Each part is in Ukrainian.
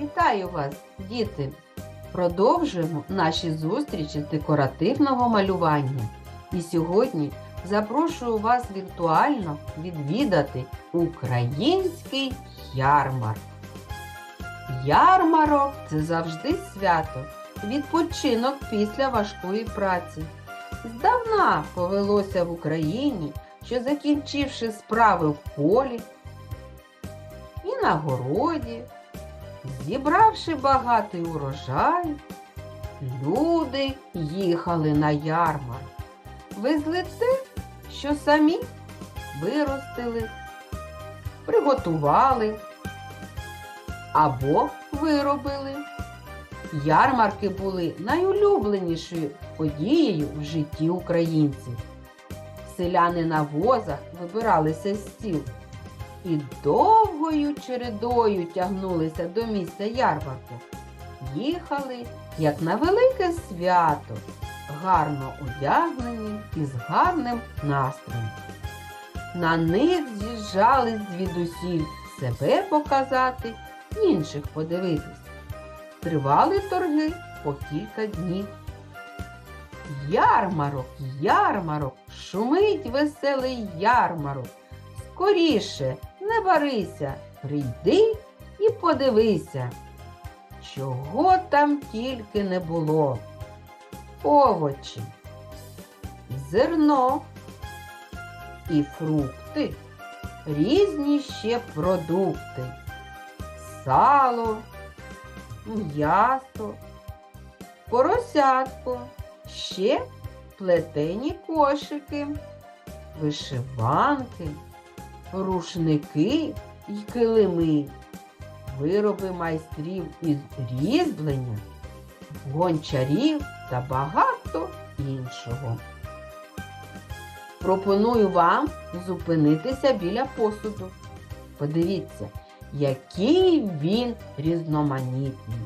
Вітаю вас, діти! Продовжуємо наші зустрічі з декоративного малювання. І сьогодні запрошую вас віртуально відвідати український ярмарк. Ярмарок це завжди свято, відпочинок після важкої праці. Здавна повелося в Україні, що закінчивши справи в полі і на городі, зібравши багатий урожай, люди їхали на ярмарк, везли те, що самі виростили, приготували або виробили. Ярмарки були найулюбленішою подією в житті українців. Селяни на возах вибиралися з сіл і довгою чередою тягнулися до місця ярмарку. Їхали, як на велике свято, гарно одягнені і з гарним настроєм. На них з'їжджали звідусіль себе показати, інших подивитись. Тривали торги по кілька днів. Ярмарок, ярмарок, шумить веселий ярмарок. Скоріше, не барися, прийди і подивися, чого там тільки не було. Овочі, зерно і фрукти, різні ще продукти, сало, м'ясо, поросятко, ще плетені кошики, вишиванки, рушники й килими, вироби майстрів із різьблення, гончарів та багато іншого. Пропоную вам зупинитися біля посуду. Подивіться, який він різноманітний.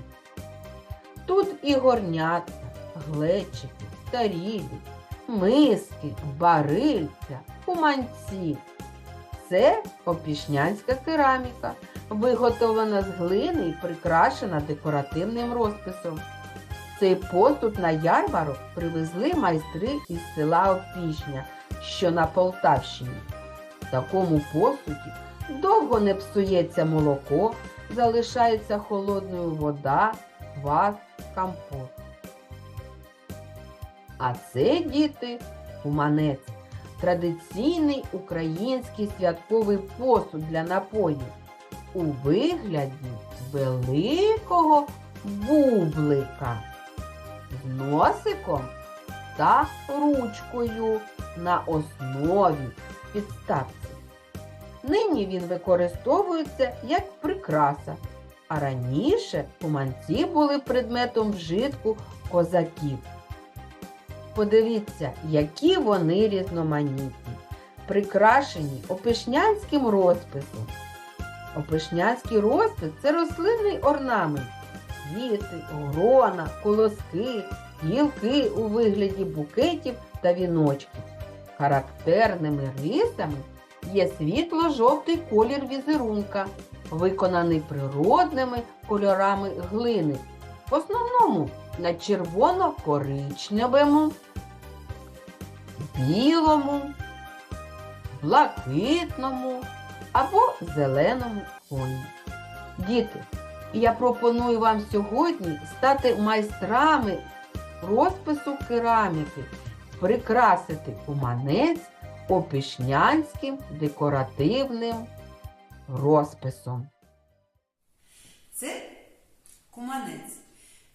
Тут і горнятка, глечики, тарілі, миски, барильця, куманці. Це опішнянська кераміка, виготовлена з глини і прикрашена декоративним розписом. Цей посуд на ярмарок привезли майстри із села Опішня, що на Полтавщині. В такому посуді довго не псується молоко, залишається холодною вода, квас, компот. А це, діти, куманець традиційний український святковий посуд для напоїв у вигляді великого бублика з носиком та ручкою на основі підставці. Нині він використовується як прикраса, а раніше куманці були предметом вжитку козаків. Подивіться, які вони різноманітні, прикрашені опишнянським розписом. Опишнянський розпис це рослинний орнамент. Квіти, грона, колоски, гілки у вигляді букетів та віночків. Характерними рисами є світло-жовтий колір візерунка, виконаний природними кольорами глини. В основному на червоно-коричневому, білому, блакитному або зеленому фоні. Діти, я пропоную вам сьогодні стати майстрами розпису кераміки, прикрасити куманець опішнянським декоративним розписом. Це куманець.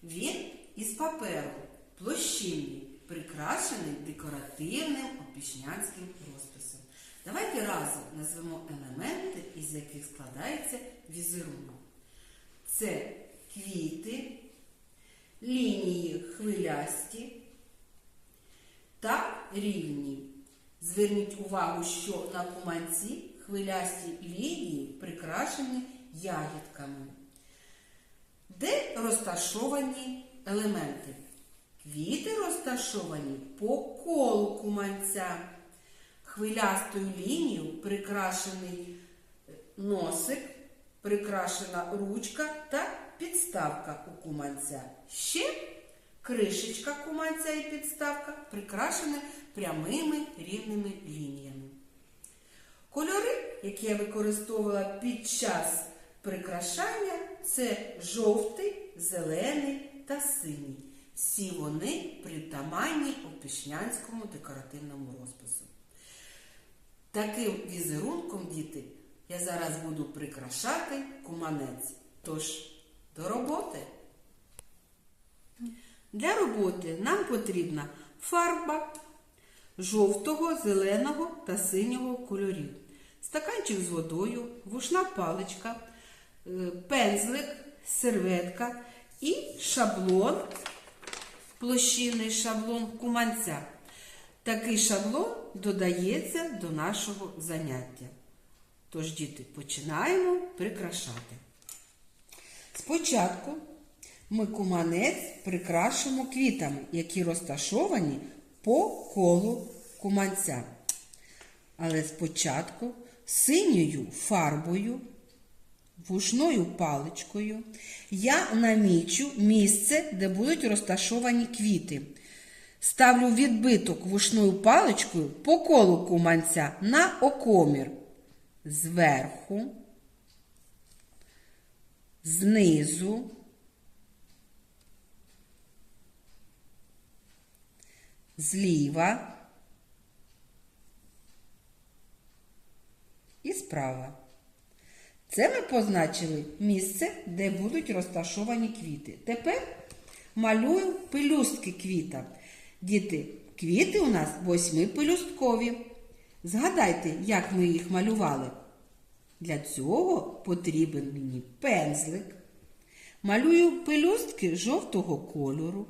Він із паперу площинний, прикрашений декоративним опішнянським розписом. Давайте разом назвемо елементи, із яких складається візерунок. Це квіти, лінії хвилясті та рівні. Зверніть увагу, що на куманці хвилясті лінії прикрашені ягідками. Де розташовані елементи? Квіти розташовані по колу куманця. Хвилястою лінією прикрашений носик, прикрашена ручка та підставка у куманця. Ще кришечка куманця і підставка прикрашені прямими рівними лініями. Кольори, які я використовувала під час прикрашання, це жовтий, зелений та синій. Всі вони притаманні опішнянському декоративному розпису. Таким візерунком, діти, я зараз буду прикрашати куманець. Тож, до роботи. Для роботи нам потрібна фарба жовтого, зеленого та синього кольорів, стаканчик з водою, вушна паличка, е, пензлик, серветка і шаблон, площинний шаблон куманця. Такий шаблон додається до нашого заняття. Тож, діти, починаємо прикрашати. Спочатку ми куманець прикрашимо квітами, які розташовані по колу куманця. Але спочатку синьою фарбою, вушною паличкою я намічу місце, де будуть розташовані квіти. Ставлю відбиток вушною паличкою по колу куманця на окомір. Зверху, знизу, зліва і справа. Це ми позначили місце, де будуть розташовані квіти. Тепер малюю пелюстки квіта. Діти, квіти у нас восьмипелюсткові. Згадайте, як ми їх малювали. Для цього потрібен мені пензлик. Малюю пелюстки жовтого кольору.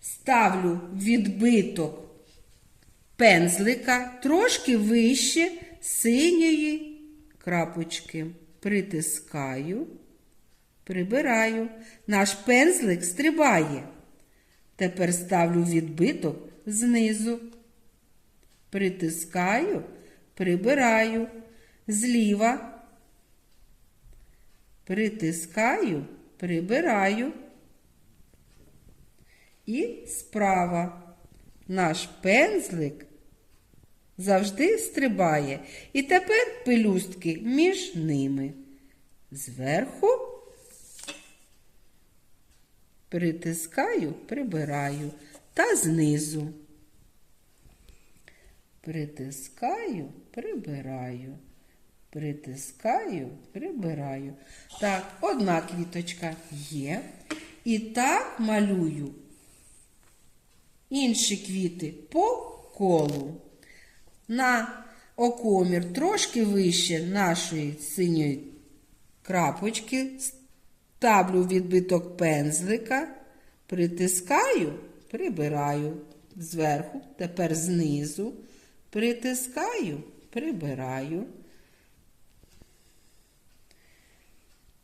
Ставлю відбиток пензлика трошки вище синьої крапочки. Притискаю, прибираю. Наш пензлик стрибає. Тепер ставлю відбиток знизу. Притискаю, прибираю. Зліва. Притискаю, прибираю. І справа. Наш пензлик завжди стрибає. І тепер пелюстки між ними. Зверху притискаю, прибираю та знизу. Притискаю, прибираю. Притискаю, прибираю. Так, одна квіточка є. І так малюю інші квіти по колу. На окомір трошки вище нашої синьої крапочки ставлю відбиток пензлика, притискаю, прибираю. Зверху, тепер знизу, притискаю, прибираю.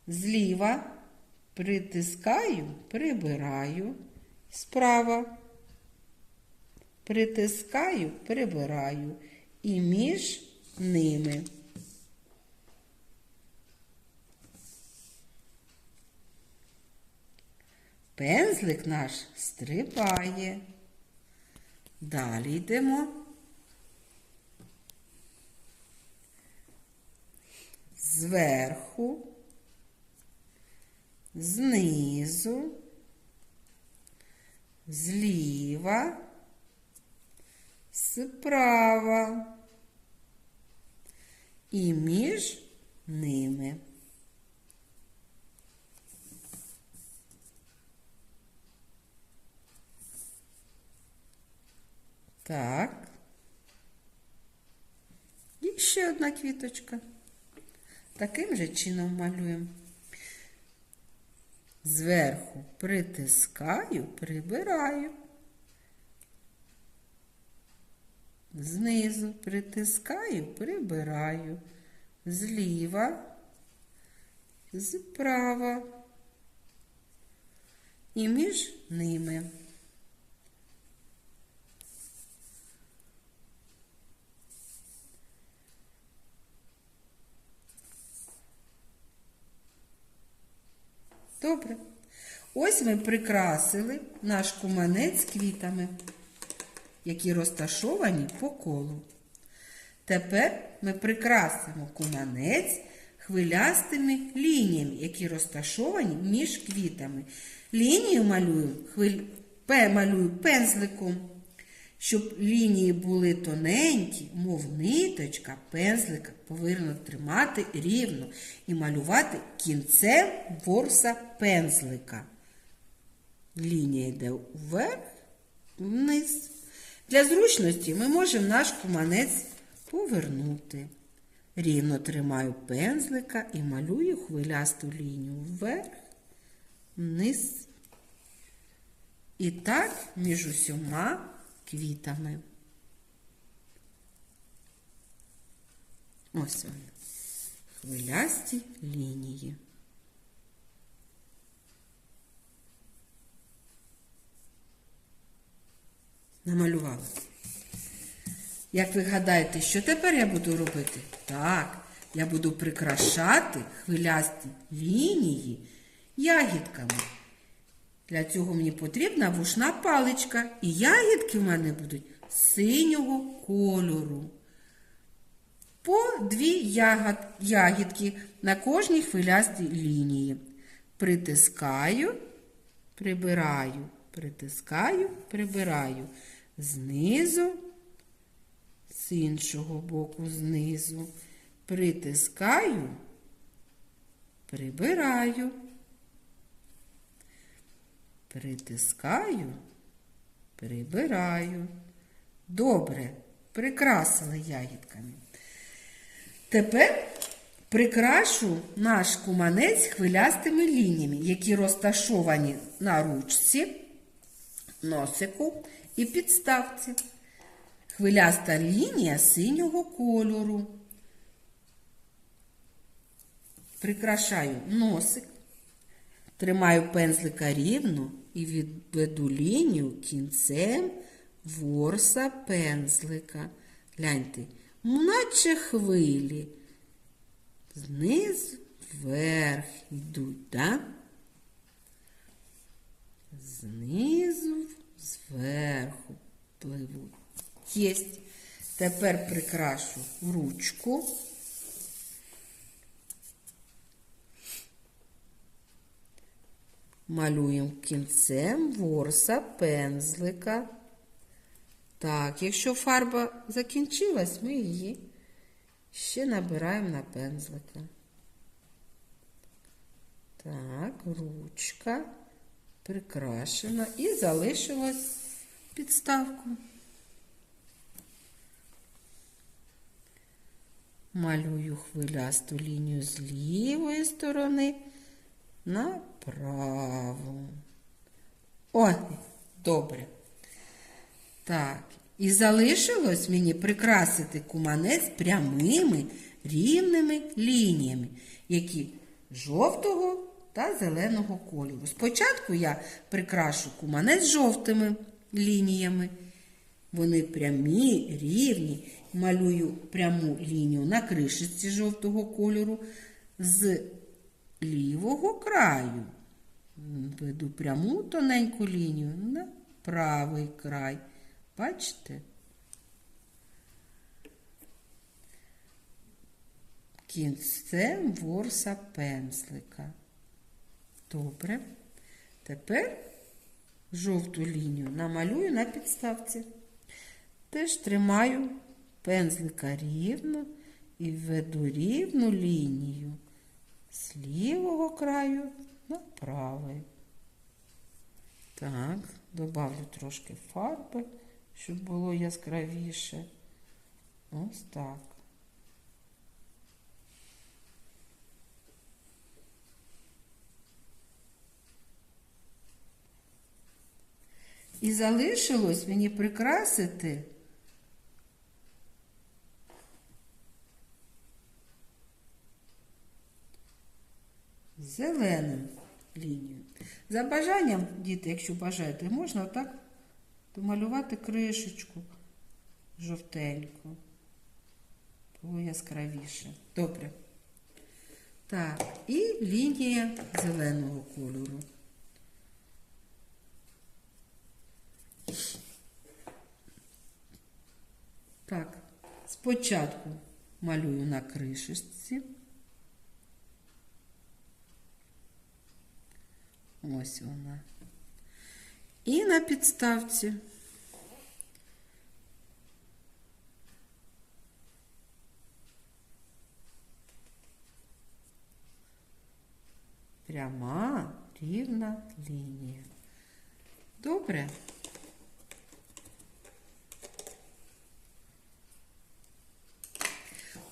Зліва притискаю, прибираю, справа притискаю, прибираю і між ними. Пензлик наш стрибає. Далі йдемо. Зверху, знизу, зліва справа і між ними. Так. І ще одна квіточка. Таким же чином малюємо. Зверху притискаю, прибираю. Знизу притискаю, прибираю. Зліва, справа і між ними. Добре. Ось ми прикрасили наш куманець квітами, які розташовані по колу. Тепер ми прикрасимо куманець хвилястими лініями, які розташовані між квітами. Лінію малюю, хвиль... пе малюю пензликом. Щоб лінії були тоненькі, мов ниточка, пензлика повинно тримати рівно і малювати кінцем ворса пензлика. Лінія йде вверх, вниз. Для зручності ми можемо наш куманець повернути. Рівно тримаю пензлика і малюю хвилясту лінію вверх, вниз. І так між усіма квітами. Ось вони. Хвилясті лінії. Намалювала. Як ви гадаєте, що тепер я буду робити? Так, я буду прикрашати хвилясті лінії ягідками. Для цього мені потрібна вушна паличка, і ягідки в мене будуть синього кольору. По дві ягод, ягідки на кожній хвилястій лінії. Притискаю, прибираю, притискаю, прибираю. Знизу, з іншого боку, знизу. Притискаю, прибираю. Притискаю, прибираю. Добре, прикрасили ягідками. Тепер прикрашу наш куманець хвилястими лініями, які розташовані на ручці, носику і підставці. Хвиляста лінія синього кольору. Прикрашаю носик. Тримаю пензлика рівно і відведу лінію кінцем ворса пензлика. Гляньте, наче хвилі. Знизу вверх йдуть, так? Знизу зверху пливуть. Єсть. Тепер прикрашу ручку. Малюємо кінцем ворса пензлика. Так, якщо фарба закінчилась, ми її ще набираємо на пензлика. Так, ручка прикрашена і залишилось підставку. Малюю хвилясту лінію з лівої сторони на праву. Ой, добре. Так, і залишилось мені прикрасити куманець прямими рівними лініями, які жовтого та зеленого кольору. Спочатку я прикрашу куманець жовтими лініями. Вони прямі, рівні. Малюю пряму лінію на кришечці жовтого кольору з лівого краю. Веду пряму тоненьку лінію на правий край. Бачите? Кінцем ворса пензлика. Добре. Тепер жовту лінію намалюю на підставці. Теж тримаю пензлика рівно і веду рівну лінію з лівого краю на правий. Так, добавлю трошки фарби, щоб було яскравіше. Ось так. І залишилось мені прикрасити зеленим лінію. За бажанням, діти, якщо бажаєте, можна отак домалювати кришечку жовтеньку. Було яскравіше. Добре. Так, і лінія зеленого кольору. Так, спочатку малюю на кришечці. Ось вона. І на підставці. Пряма рівна лінія. Добре.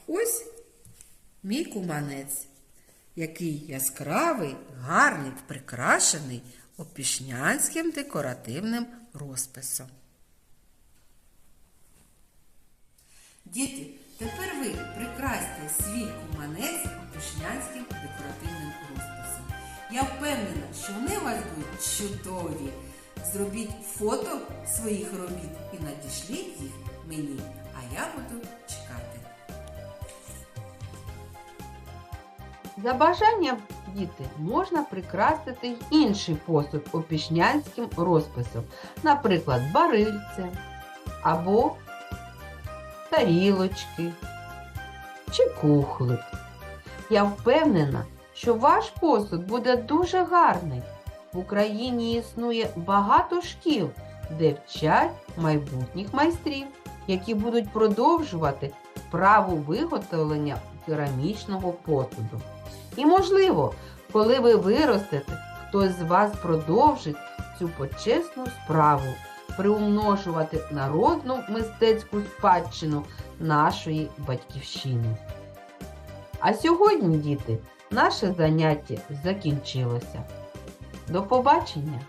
Ось мій куманець, який яскравий, гарний, прикрашений опішнянським декоративним розписом. Діти, тепер ви прикрасьте свій куманець опішнянським декоративним розписом. Я впевнена, що вони у вас будуть чудові. Зробіть фото своїх робіт і надішліть їх мені, а я буду чекати. За бажанням, діти, можна прикрасити інший посуд опішнянським розписом, наприклад, барильце або тарілочки чи кухлик. Я впевнена, що ваш посуд буде дуже гарний. В Україні існує багато шкіл, де вчать майбутніх майстрів, які будуть продовжувати справу виготовлення керамічного посуду. І, можливо, коли ви виростете, хтось з вас продовжить цю почесну справу приумножувати народну мистецьку спадщину нашої батьківщини. А сьогодні, діти, наше заняття закінчилося. До побачення!